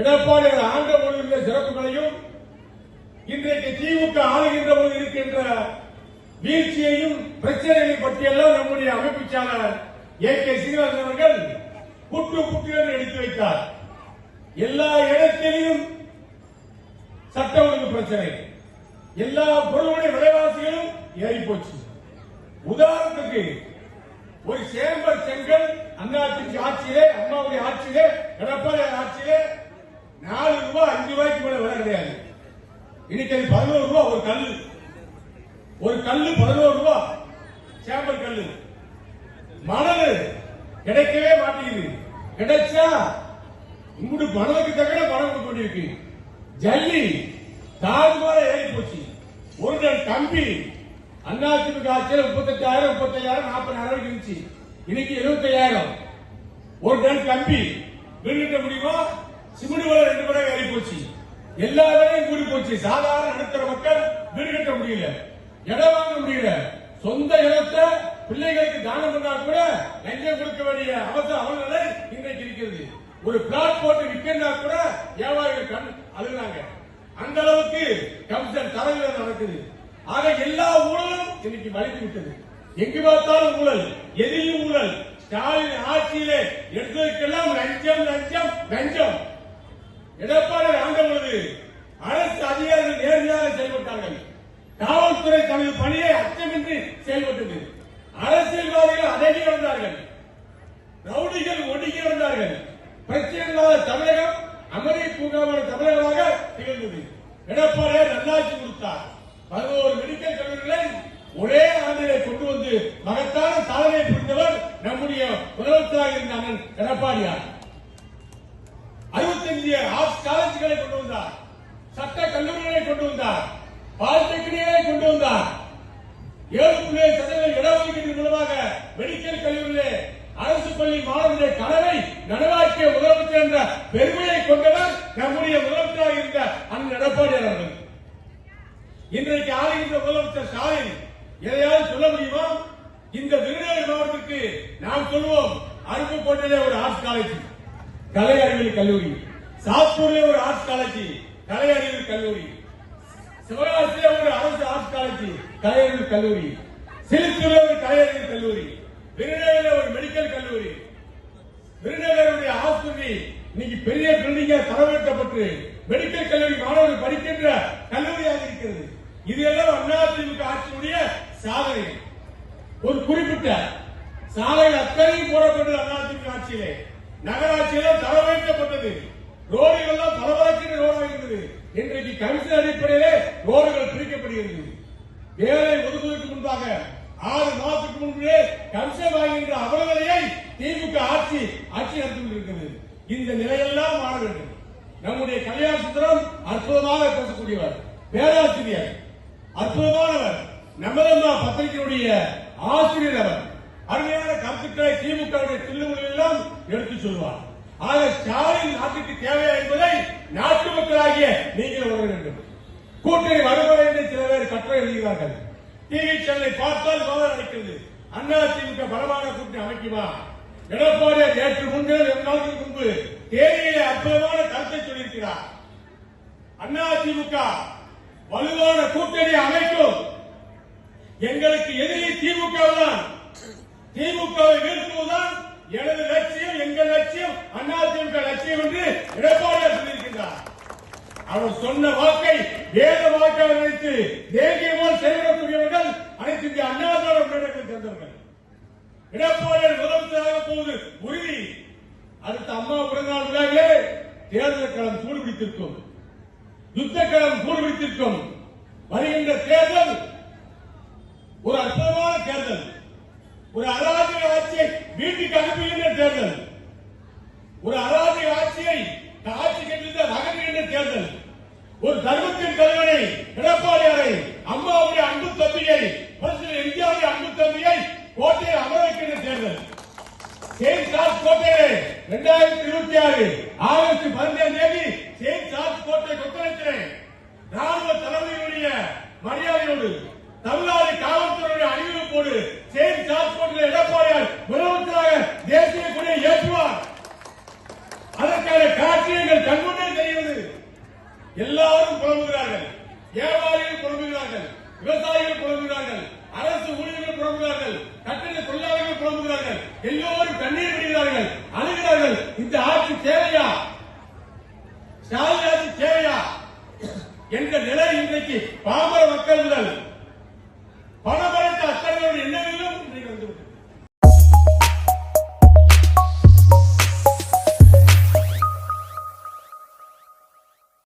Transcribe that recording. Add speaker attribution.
Speaker 1: எடப்பாடியார் ஆண்ட போது இருந்த சிறப்புகளையும் இன்றைக்கு திமுக ஆளுகின்ற போது இருக்கின்ற வீழ்ச்சியையும் பிரச்சனைகளையும் பற்றியெல்லாம் நம்முடைய அமைப்புச் ஏ கே சீனிவாசன் அவர்கள் புற்று புற்று என்று எடுத்து வைத்தார். எல்லா இடத்திலையும் சட்ட ஒழுங்கு பிரச்சனை. எல்லா பொருளுடைய விலைவாசிகளும் ஏறி போச்சு உதாரணத்துக்கு ஒரு சேம்பர் செங்கல் அண்ணாத்தின் ஆட்சியிலே அம்மாவுடைய ஆட்சியிலே எடப்பாடி ஆட்சியிலே நாலு ரூபாய் அஞ்சு ரூபாய்க்கு மேல விலை கிடையாது. இன்னைக்கு அது பதினோரு ரூபாய் ஒரு கல் ஒரு கல் பதினோரு ரூபாய் சேம்பர் கல் மணல் கிடைக்கவே மாட்டேங்குது. கிடைச்சா இங்குட்டு மணலுக்கு தக்கன பணம் கொடுக்க வேண்டியிருக்கு. ஜல்லி தாறுமாற ஏறி போச்சு. ஒரு டன் கம்பி அதிமுக ஆட்சியில் முப்பத்தெட்டாயிரம் முப்பத்தையாயிரம் நாற்பதாயிரம் வரைக்கும் இருந்துச்சு. இன்னைக்கு எழுபத்தையாயிரம் ஒரு டன் கம்பி. வீடு முடியுமா? சிமெண்ட் விலை ரெண்டு முறை ஏறி போச்சு எல்லா வேலையும் கூடி போச்சு சாதாரண நடுத்தர மக்கள் வீடு கட்ட முடியல. இடம் வாங்க முடியல. சொந்த இடத்தை பிள்ளைகளுக்கு தானம் பண்ணா கூட லஞ்சம் கொடுக்க வேண்டிய அவசர அவநிலை இன்றைக்கு இருக்கிறது. ஒரு பிளாட் போட்டு விற்கிறா கூட வியாபாரிகள் கண் அழுகுறாங்க. அந்த அளவுக்கு கமிஷன் தரங்கள் நடக்குது. ஆக எல்லா ஊழலும் இன்னைக்கு வலித்து விட்டது. எங்கு பார்த்தாலும் ஊழல் எதிலும் ஊழல். ஸ்டாலின் ஆட்சியிலே எடுத்ததற்கெல்லாம் லஞ்சம் லஞ்சம் லஞ்சம். எடப்பாடி ஆண்ட பொழுது அரசு அதிகாரிகள் நேர்மையாக செயல்பட்டார்கள். காவல்துறை தனது பணியை அச்சமின்றி செயல்பட்டது. அரசியல்வாதிகள் அடங்கி வந்தார்கள் ரவுடிகள் ஒடுங்கி வந்தார்கள் பிரச்சனை தமிழகம் அமெரிக்க பூங்காவான தமிழகமாக திகழ்ந்தது. எடப்பாடியார் நல்லாட்சி கொடுத்தார். பதினோரு மெடிக்கல் கல்லூரிகளை ஒரே ஆண்டிலே கொண்டு வந்து மகத்தான சாதனை புரிந்தவர் நம்முடைய முதலமைச்சராக இருந்த அண்ணன் எடப்பாடியார். அறுபத்தஞ்சு ஆர்ட்ஸ் காலேஜ்களை கொண்டு வந்தார். சட்ட கல்லூரிகளை கொண்டு வந்தார். பாலிடெக்னிக்களை கொண்டு வந்தார். ஏழு புள்ளி ஏழு சதவீத இடஒதுக்கீடு மூலமாக மெடிக்கல் கல்லூரியிலே அரசு பள்ளி மாணவர்களுடைய கனவை நனவாக்கிய முதலமைச்சர் என்ற பெருமையை கொண்டவர் நம்முடைய முதலமைச்சராக இருந்த அந்த எடப்பாடியார் அவர்கள். இன்றைக்கு ஆளுகின்ற முதலமைச்சர் ஸ்டாலின் எதையாவது சொல்ல முடியுமா? இந்த விருதுநகர் மாவட்டத்திற்கு நாம் சொல்லுவோம் அருப்புக்கோட்டையிலே ஒரு ஆர்ட்ஸ் காலேஜ் கலை அறிவியல் கல்லூரி. சாத்தூர்ல ஒரு ஆர்ட்ஸ் காலேஜ் கலை அறிவு கல்லூரி. சிவகாசியில ஒரு அரசு ஆர்ட்ஸ் காலேஜ் கலை அறிவு கல்லூரி. சிலுத்தூர்ல ஒரு கலை அறிவு கல்லூரி. விருதுநகர்ல ஒரு மெடிக்கல் கல்லூரி. விருதுநகருடைய ஆஸ்பத்திரி இன்னைக்கு பெரிய பில்டிங்கா தரவேற்றப்பட்டு மெடிக்கல் கல்லூரி மாணவர்கள் படிக்கின்ற கல்லூரியாக இருக்கிறது. இது எல்லாம் அதிமுக ஆட்சியுடைய சாதனை. ஒரு குறிப்பிட்ட சாலை அக்கறையும் போடப்பட்டது அதிமுக ஆட்சியிலே. நகராட்சியில தரவேற்றப்பட்டது ரோடுகள் எல்லாம் பரபரக்கின்ற ரோடாக இருந்தது இன்றைக்கு கமிஷன் அடிப்படையிலே ரோடுகள் பிரிக்கப்படுகிறது. வேலை ஒதுக்குவதற்கு முன்பாக ஆறு மாதத்துக்கு முன்பே கமிஷன் வாங்குகின்ற அவலநிலையை திமுக ஆட்சி ஆட்சி நடத்தி கொண்டிருக்கிறது இந்த நிலையெல்லாம் மாற வேண்டும். நம்முடைய கல்யாண சுந்தரம் அற்புதமாக பேசக்கூடியவர் பேராசிரியர் அற்புதமானவர் நம்மதம்மா பத்திரிகையுடைய ஆசிரியர் அவர். அருமையான கருத்துக்களை திமுக தில்லுமுறையில் எல்லாம் எடுத்து சொல்வார். ஆக ஸ்டாலின் நாட்டுக்கு தேவையா என்பதை நாட்டு மக்களாகிய நீங்கள் உணர வேண்டும். கூட்டணி வருவது என்று சில பேர் கட்டுரை எழுதுகிறார்கள். டிவி சேனலை பார்த்தால் மோதல் நடக்கிறது. அண்ணா திமுக பலமான கூட்டணி அமைக்குமா? எடப்பாடியார் நேற்று முன்னே ரெண்டு முன்பு தேனியிலே அற்புதமான கருத்தை சொல்லியிருக்கிறார். அண்ணா திமுக வலுவான கூட்டணி அமைக்கும். எங்களுக்கு எதிரி திமுக தான் திமுகவை வீழ்த்துவதுதான் எனது லட்சியம் எங்கள் லட்சியம் அண்ணா திமுக லட்சியம் என்று எடப்பாடியார் சொல்லியிருக்கிறார் அவர் சொன்ன வாக்கை வேத வாக்காக நினைத்து தேசியமாக செயல்படக்கூடியவர்கள் அனைத்து இந்திய அண்ணா திராவிட முன்னேற்றத்தை சேர்ந்தவர்கள். எடப்பாடியார் முதலமைச்சராக போவது உறுதி. அடுத்த அம்மா பிறந்தநாள் விழாவிலே தேர்தல் களம் சூடுபிடித்திருக்கும். யுத்த களம் சூடுபிடித்திருக்கும். வருகின்ற தேர்தல் ஒரு அற்புதமான தேர்தல். ஒரு அராஜக ஆட்சியை வீட்டுக்கு அனுப்புகின்ற தேர்தல். ஒரு அராஜக ஆட்சியை ஆட்சி கட்டிருந்த நகர்கின்ற தேர்தல் ஒரு தர்மத்தின் தலைவனை எடப்பாடியாரை அம்மாவுடைய அன்பு தம்பியை பிரசிடன்ட் எம்ஜிஆருடைய அன்பு தம்பியை கோட்டையில் அமர வைக்கின்ற தேர்தல் செயின்ட் சார்ஜ் ரெண்டாயிரத்தி இரண்டாயிரத்தி இருபத்தி ஆறு ஆகஸ்ட் பதினேழு தேதி செயின்ட் ஜார்ஜ் கோட்டை கொத்தளித்திலே ராணுவ தளபதிகளுடைய மரியாதையோடு தமிழ்நாடு காவல்துறையுடைய அறிவிப்போடு செயின்ட் ஜார்ஜ் கோட்டையில் எடப்பாடியார் முதலமைச்சராக தேசிய கொடியை ஏற்றுவார். அதற்கான காட்சியங்கள் கண்முன்னே தெரிகிறது. எல்லாரும் புலம்புகிறார்கள். வியாபாரிகள் புலம்புகிறார்கள். விவசாயிகள் புலம்புகிறார்கள். அரசு ஊழியர்கள் புலம்புகிறார்கள். கட்டிட தொழிலாளர்கள் புலம்புகிறார்கள். எல்லோரும் கண்ணீர் அழுகிறார்கள் இந்த ஆட்சி தேவையா? ஸ்டாலின் ஆட்சி தேவையா? என்ற நிலை இன்றைக்கு பாமர மக்கள் முதல்